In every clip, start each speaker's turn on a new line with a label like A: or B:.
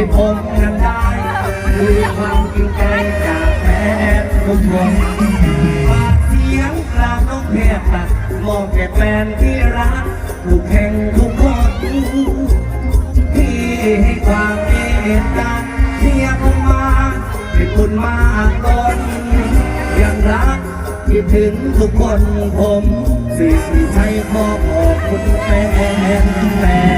A: ที่ผมนั้นได้คือความจริงใจจากแฟนทุกคนฝากเสียงกลางน้องเพชรตัดมองแก่แฟนที่รักทุกแห่งทุกคนที่ให้ความเมตตาเทียบมาเป็นคุณมากล้นยังรักคิดถึงทุกคนผม สิริชัยขอขอบคุณแฟนแฟน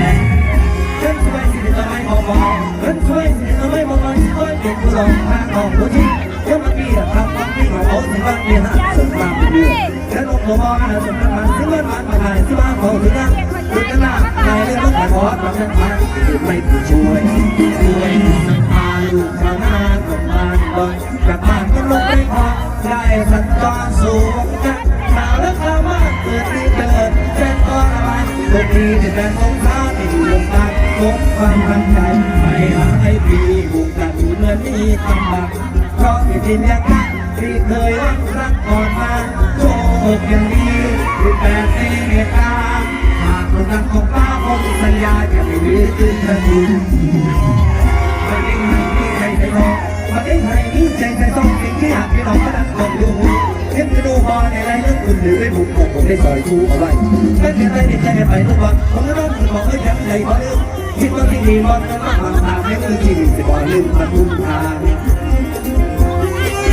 A: เพิ่นช่วยสิทำไมบอกบอกช่วยเป็นผู้รองทางของผู้ที่เจ้ามาเกียรติทำความดีของเขาสิบ้านเดียร์สงครามเดือดและลงตัวมอนะสงครามมันสิบ้านมันมาหายสิบ้านเขาถึงนั่งถึงนั่งนายเรื่องของขอดมาทั้งทาไม่ผู้ช่วยช่วยพาลูกชาวนากับบ้านดอนกลับบ้านก็ลงไปขอได้สัญจรสูงกันหนาวและข้าวมากเกิดที่เกิดแฟนก็อะไรเกิดที่ที่แฟนสงสาร งตาลงความตั้งใจไปหาไอ้พี่บุกกันเหมือนมีกำบังเพราะที่ดินยักักที่เคยรักรักก่อนมาโชคยังดีที่แปดเมตตาหากคนนั้นของป้าผมสัญญาจะไม่ลืมคืนคืนไม่ได้ให้มีใจใส่ทองไม่ได้ให้มีใจใส่ทองสิ่งที่อยากให้เราก็นั้นต้องดูเห็นกระดูบอในไรเรื่องคุณหรือไม่บุกของผมได้ต่อยชูเอาไว้ไม่เป็นไรติดใจไปทุกวันผมก็ต้อง บอกให้ยังใหญ่บ่ลืคิดว่าที่ดีบ่จะมาหลังทางให้คือชีวิตสิบ่ลืมประทุมทาง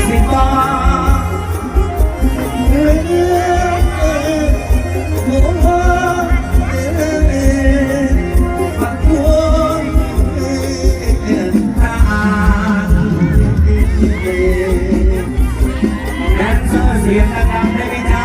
A: สิบ่ลืมโอ้โหเสียงดังๆได้ไหมจ๊ะ